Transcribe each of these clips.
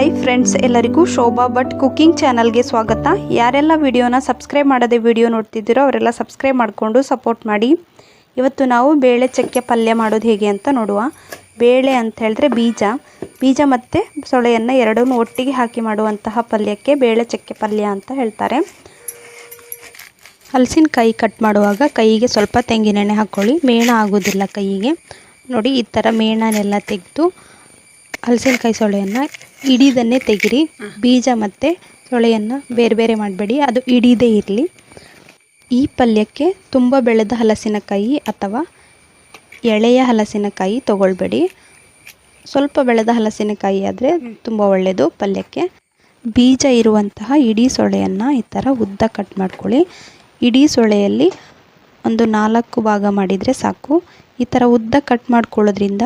Hi friends ಎಲ್ಲರಿಗೂ Shobha Bhat cooking ಚಾನಲ್ಗೆ ಸ್ವಾಗತ. ಯಾರೆಲ್ಲ ವಿಡಿಯೋನ ಸಬ್ಸ್ಕ್ರೈಬ್ ಮಾಡದೆ ವಿಡಿಯೋ ನೋಡ್ತಿದ್ದೀರೋ ಅವರೆಲ್ಲ ಸಬ್ಸ್ಕ್ರೈಬ್ ಮಾಡಿಕೊಂಡು ಸಪೋರ್ಟ್ ಮಾಡಿ. ಇವತ್ತು ನಾವು ಬೇಳೆ ಚಕ್ಕೆ ಪಲ್ಯ ಮಾಡೋದು ಹೇಗೆ ಅಂತ ನೋಡುವ. ಬೇಳೆ ಅಂತ ಹೇಳಿದ್ರೆ ಬೀಜ. ಬೀಜ ಮತ್ತು ಸೊಳೆಯನ್ನು ಎರಡನ್ನೂ ಒಟ್ಟಿಗೆ ಹಾಕಿ ಮಾಡುವಂತಹ ಪಲ್ಯಕ್ಕೆ ಬೇಳೆ ಚಕ್ಕೆ ಪಲ್ಯ ಅಂತ ಹೇಳ್ತಾರೆ. ಹಲಸಿನಕಾಯಿ ಕಟ್ ಮಾಡುವಾಗ ಕೈಗೆ ಸ್ವಲ್ಪ ತೆಂಗಿನೆಣ್ಣೆ ಹಾಕ್ಕೊಳ್ಳಿ ಮೇಣ ಆಗೋದಿಲ್ಲ ಕೈಗೆ. ನೋಡಿ ಈ ಥರ ಮೇಣನೆಲ್ಲ ತೆಗೆದು ಹಲಸಿನಕಾಯಿ ಸೊಳೆಯನ್ನು ಇಡೀದನ್ನೇ ತೆಗಿರಿ. ಬೀಜ ಮತ್ತು ಸೊಳೆಯನ್ನು ಬೇರೆ ಬೇರೆ ಮಾಡಬೇಡಿ. ಅದು ಇಡೀದೇ ಇರಲಿ. ಈ ಪಲ್ಯಕ್ಕೆ ತುಂಬ ಬೆಳೆದ ಹಲಸಿನಕಾಯಿ ಅಥವಾ ಎಳೆಯ ಹಲಸಿನಕಾಯಿ ತಗೊಳ್ಬೇಡಿ. ಸ್ವಲ್ಪ ಬೆಳೆದ ಹಲಸಿನಕಾಯಿ ಆದರೆ ತುಂಬ ಒಳ್ಳೆಯದು ಪಲ್ಯಕ್ಕೆ. ಬೀಜ ಇರುವಂತಹ ಇಡೀ ಸೊಳೆಯನ್ನು ಈ ಥರ ಉದ್ದ ಕಟ್ ಮಾಡ್ಕೊಳ್ಳಿ. ಇಡೀ ಸೊಳೆಯಲ್ಲಿ ಒಂದು ನಾಲ್ಕು ಭಾಗ ಮಾಡಿದರೆ ಸಾಕು. ಈ ಥರ ಉದ್ದ ಕಟ್ ಮಾಡ್ಕೊಳ್ಳೋದ್ರಿಂದ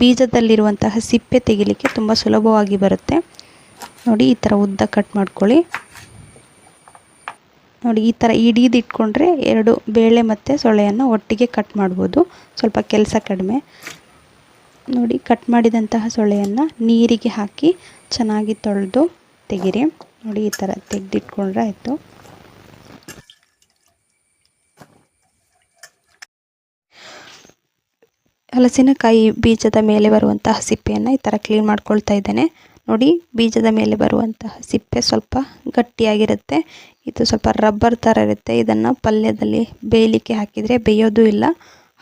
ಬೀಜದಲ್ಲಿರುವಂತಹ ಸಿಪ್ಪೆ ತೆಗಿಲಿಕ್ಕೆ ತುಂಬ ಸುಲಭವಾಗಿ ಬರುತ್ತೆ. ನೋಡಿ, ಈ ಥರ ಉದ್ದ ಕಟ್ ಮಾಡ್ಕೊಳ್ಳಿ. ನೋಡಿ, ಈ ಥರ ಇಟ್ಕೊಂಡ್ರೆ ಎರಡು ಬೇಳೆ ಮತ್ತು ಸೊಳೆಯನ್ನು ಒಟ್ಟಿಗೆ ಕಟ್ ಮಾಡ್ಬೋದು. ಸ್ವಲ್ಪ ಕೆಲಸ ಕಡಿಮೆ. ನೋಡಿ ಕಟ್ ಮಾಡಿದಂತಹ ಸೊಳೆಯನ್ನು ನೀರಿಗೆ ಹಾಕಿ ಚೆನ್ನಾಗಿ ತೊಳೆದು ತೆಗಿರಿ. ನೋಡಿ, ಈ ಥರ ತೆಗೆದಿಟ್ಕೊಂಡ್ರೆ ಆಯಿತು. ಹಲಸಿನಕಾಯಿ ಬೀಜದ ಮೇಲೆ ಬರುವಂತಹ ಸಿಪ್ಪೆಯನ್ನು ಈ ಥರ ಕ್ಲೀನ್ ಮಾಡ್ಕೊಳ್ತಾ ಇದ್ದೇನೆ. ನೋಡಿ, ಬೀಜದ ಮೇಲೆ ಬರುವಂತಹ ಸಿಪ್ಪೆ ಸ್ವಲ್ಪ ಗಟ್ಟಿಯಾಗಿರುತ್ತೆ. ಇದು ಸ್ವಲ್ಪ ರಬ್ಬರ್ ಥರ ಇರುತ್ತೆ. ಇದನ್ನು ಪಲ್ಯದಲ್ಲಿ ಬೇಯಲಿಕ್ಕೆ ಹಾಕಿದರೆ ಬೇಯೋದು ಇಲ್ಲ.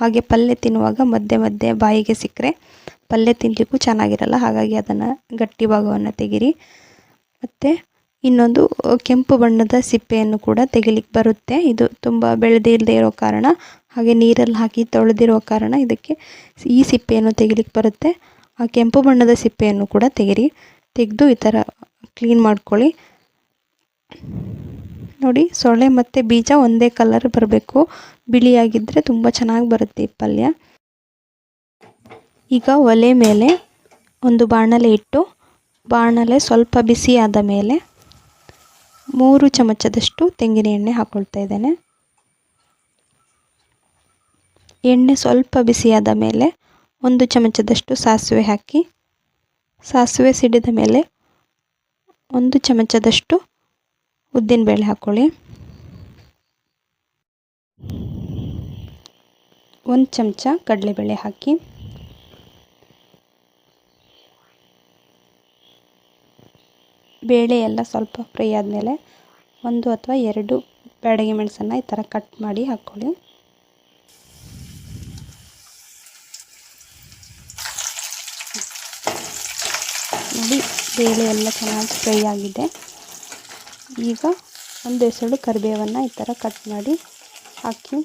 ಹಾಗೆ ಪಲ್ಯ ತಿನ್ನುವಾಗ ಮಧ್ಯೆ ಮಧ್ಯೆ ಬಾಯಿಗೆ ಸಿಕ್ಕರೆ ಪಲ್ಯ ತಿನ್ನಲಿಕ್ಕೂ ಚೆನ್ನಾಗಿರಲ್ಲ. ಹಾಗಾಗಿ ಅದನ್ನು ಗಟ್ಟಿ ಭಾಗವನ್ನು ತೆಗಿರಿ. ಮತ್ತು ಇನ್ನೊಂದು, ಕೆಂಪು ಬಣ್ಣದ ಸಿಪ್ಪೆಯನ್ನು ಕೂಡ ತೆಗಿಲಿಕ್ಕೆ ಬರುತ್ತೆ. ಇದು ತುಂಬ ಬೆಳೆದಿಲ್ಲದೆ ಇರೋ ಕಾರಣ ಹಾಗೆ ನೀರಲ್ಲಿ ಹಾಕಿ ತೊಳೆದಿರುವ ಕಾರಣ ಇದಕ್ಕೆ ಈ ಸಿಪ್ಪೆಯನ್ನು ತೆಗಿಲಿಕ್ಕೆ ಬರುತ್ತೆ. ಆ ಕೆಂಪು ಬಣ್ಣದ ಸಿಪ್ಪೆಯನ್ನು ಕೂಡ ತೆಗಿರಿ. ತೆಗೆದು ಈ ಥರ ಕ್ಲೀನ್ ಮಾಡ್ಕೊಳ್ಳಿ. ನೋಡಿ, ಸೊಳ್ಳೆ ಮತ್ತು ಬೀಜ ಒಂದೇ ಕಲರ್ ಬರಬೇಕು. ಬಿಳಿಯಾಗಿದ್ದರೆ ತುಂಬ ಚೆನ್ನಾಗಿ ಬರುತ್ತೆ ಈ ಪಲ್ಯ. ಈಗ ಒಲೆ ಮೇಲೆ ಒಂದು ಬಾಣಲೆ ಇಟ್ಟು, ಬಾಣಲೆ ಸ್ವಲ್ಪ ಬಿಸಿ ಆದ ಮೇಲೆ ಮೂರು ಚಮಚದಷ್ಟು ತೆಂಗಿನ ಎಣ್ಣೆ ಹಾಕ್ಕೊಳ್ತಾ ಇದ್ದೇನೆ. ಎಣ್ಣೆ ಸ್ವಲ್ಪ ಬಿಸಿಯಾದ ಮೇಲೆ ಒಂದು ಚಮಚದಷ್ಟು ಸಾಸಿವೆ ಹಾಕಿ, ಸಾಸಿವೆ ಸಿಡಿದ ಮೇಲೆ ಒಂದು ಚಮಚದಷ್ಟು ಉದ್ದಿನಬೇಳೆ ಹಾಕ್ಕೊಳ್ಳಿ ಒಂದು ಚಮಚ ಕಡಲೆಬೇಳೆ ಹಾಕಿ, ಬೇಳೆ ಎಲ್ಲ ಸ್ವಲ್ಪ ಫ್ರೈ ಆದಮೇಲೆ ಒಂದು ಅಥವಾ ಎರಡು ಬ್ಯಾಡಗಿ ಮೆಣಸನ್ನು ಈ ಥರ ಕಟ್ ಮಾಡಿ ಹಾಕ್ಕೊಳ್ಳಿ ನೋಡಿ ಬೇಳೆ ಎಲ್ಲ ಚೆನ್ನಾಗಿ ಫ್ರೈ ಆಗಿದೆ. ಈಗ ಒಂದು ಎಸಳು ಕರಿಬೇವನ್ನು ಈ ಥರ ಕಟ್ ಮಾಡಿ ಹಾಕಿ.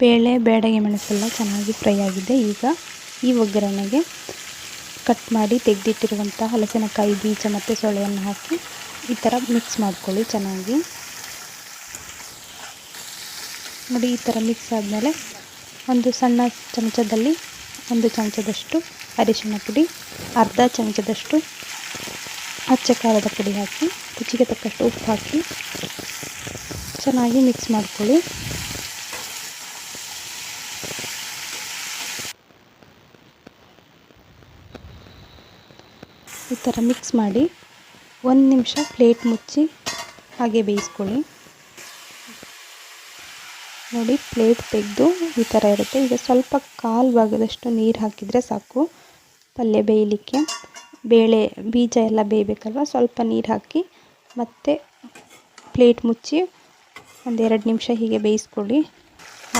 ಬೇಳೆ, ಬೇಡಗೆ ಮೆಣಸೆಲ್ಲ ಚೆನ್ನಾಗಿ ಫ್ರೈ ಆಗಿದೆ. ಈಗ ಈ ಒಗ್ಗರಣೆಗೆ ಕಟ್ ಮಾಡಿ ತೆಗೆದಿಟ್ಟಿರುವಂಥ ಹಲಸಿನಕಾಯಿ, ಬೀಜ ಮತ್ತು ಸೊಳೆಯನ್ನು ಹಾಕಿ ಈ ಥರ ಮಿಕ್ಸ್ ಮಾಡ್ಕೊಳ್ಳಿ ಚೆನ್ನಾಗಿ. ನೋಡಿ ಈ ಥರ ಮಿಕ್ಸ್ ಆದಮೇಲೆ ಒಂದು ಸಣ್ಣ ಚಮಚದಲ್ಲಿ ಒಂದು ಚಮಚದಷ್ಟು ಅರಿಶಿನ ಪುಡಿ, ಅರ್ಧ ಚಮಚದಷ್ಟು ಅಚ್ಚ ಖಾರದ ಪುಡಿ ಹಾಕಿ, ರುಚಿಗೆ ತಕ್ಕಷ್ಟು ಉಪ್ಪು ಹಾಕಿ ಚೆನ್ನಾಗಿ ಮಿಕ್ಸ್ ಮಾಡ್ಕೊಳ್ಳಿ. ಈ ಥರ ಮಿಕ್ಸ್ ಮಾಡಿ ಒಂದು ನಿಮಿಷ ಪ್ಲೇಟ್ ಮುಚ್ಚಿ ಹಾಗೆ ಬೇಯಿಸ್ಕೊಳ್ಳಿ. ನೋಡಿ ಪ್ಲೇಟ್ ತೆಗೆದು ಈ ಥರ ಇರುತ್ತೆ. ಈಗ ಸ್ವಲ್ಪ ಕಾಲು ಭಾಗದಷ್ಟು ನೀರು ಹಾಕಿದರೆ ಸಾಕು. ಪಲ್ಯ ಬೇಯಲಿಕ್ಕೆ. ಬೇಳೆ, ಬೀಜ ಎಲ್ಲ ಬೇಯಬೇಕಲ್ವ? ಸ್ವಲ್ಪ ನೀರು ಹಾಕಿ ಮತ್ತೆ ಪ್ಲೇಟ್ ಮುಚ್ಚಿ ಒಂದೆರಡು ನಿಮಿಷ ಹೀಗೆ ಬೇಯಿಸ್ಕೊಳ್ಳಿ.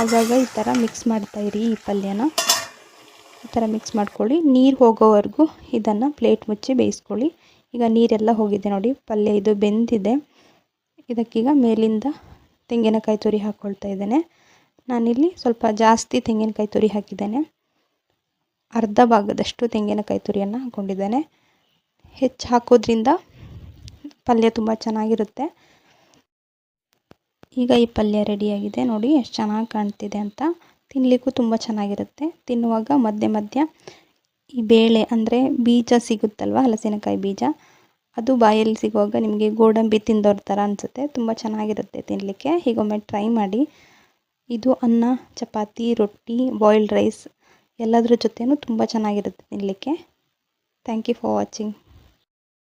ಆಗಾಗ ಈ ಥರ ಮಿಕ್ಸ್ ಮಾಡ್ತಾಯಿರಿ ಈ ಪಲ್ಯನ. ಈ ಥರ ಮಿಕ್ಸ್ ಮಾಡ್ಕೊಳ್ಳಿ. ನೀರು ಹೋಗೋವರೆಗೂ ಇದನ್ನು ಪ್ಲೇಟ್ ಮುಚ್ಚಿ ಬೇಯಿಸ್ಕೊಳ್ಳಿ. ಈಗ ನೀರೆಲ್ಲ ಹೋಗಿದೆ ನೋಡಿ, ಪಲ್ಯ ಇದು ಬೆಂದಿದೆ. ಇದಕ್ಕೀಗ ಮೇಲಿಂದ ತೆಂಗಿನಕಾಯಿ ತುರಿ ಹಾಕ್ಕೊಳ್ತಾ ಇದ್ದೇನೆ. ನಾನಿಲ್ಲಿ ಸ್ವಲ್ಪ ಜಾಸ್ತಿ ತೆಂಗಿನಕಾಯಿ ತುರಿ ಹಾಕಿದ್ದೇನೆ. ಅರ್ಧ ಭಾಗದಷ್ಟು ತೆಂಗಿನಕಾಯಿ ತುರಿಯನ್ನು ಹಾಕ್ಕೊಂಡಿದ್ದೇನೆ ಹೆಚ್ಚು ಹಾಕೋದ್ರಿಂದ ಪಲ್ಯ ತುಂಬ ಚೆನ್ನಾಗಿರುತ್ತೆ. ಈಗ ಈ ಪಲ್ಯ ರೆಡಿಯಾಗಿದೆ. ನೋಡಿ ಎಷ್ಟು ಚೆನ್ನಾಗಿ ಕಾಣ್ತಿದೆ ಅಂತ. ತಿನ್ನಲಿಕ್ಕೂ ತುಂಬ ಚೆನ್ನಾಗಿರುತ್ತೆ. ತಿನ್ನುವಾಗ ಮಧ್ಯೆ ಮಧ್ಯ ಈ ಬೇಳೆ ಅಂದರೆ ಬೀಜ ಸಿಗುತ್ತಲ್ವ? ಹಲಸಿನಕಾಯಿ ಬೀಜ. ಅದು ಬಾಯಲ್ಲಿ ಸಿಗುವಾಗ ನಿಮಗೆ ಗೋಡಂಬಿ ತಿಂದವ್ರ ಥರ ಅನಿಸುತ್ತೆ. ತುಂಬ ಚೆನ್ನಾಗಿರುತ್ತೆ ತಿನ್ನಲಿಕ್ಕೆ ಹೀಗೊಮ್ಮೆ ಟ್ರೈ ಮಾಡಿ. ಇದು ಅನ್ನ, ಚಪಾತಿ, ರೊಟ್ಟಿ ಬಾಯ್ಲ್ಡ್ ರೈಸ್ ಎಲ್ಲದ್ರ ಜೊತೆಯೂ ತುಂಬ ಚೆನ್ನಾಗಿರುತ್ತೆ ತಿನ್ನಲಿಕ್ಕೆ ಥ್ಯಾಂಕ್ ಯು ಫಾರ್ ವಾಚಿಂಗ್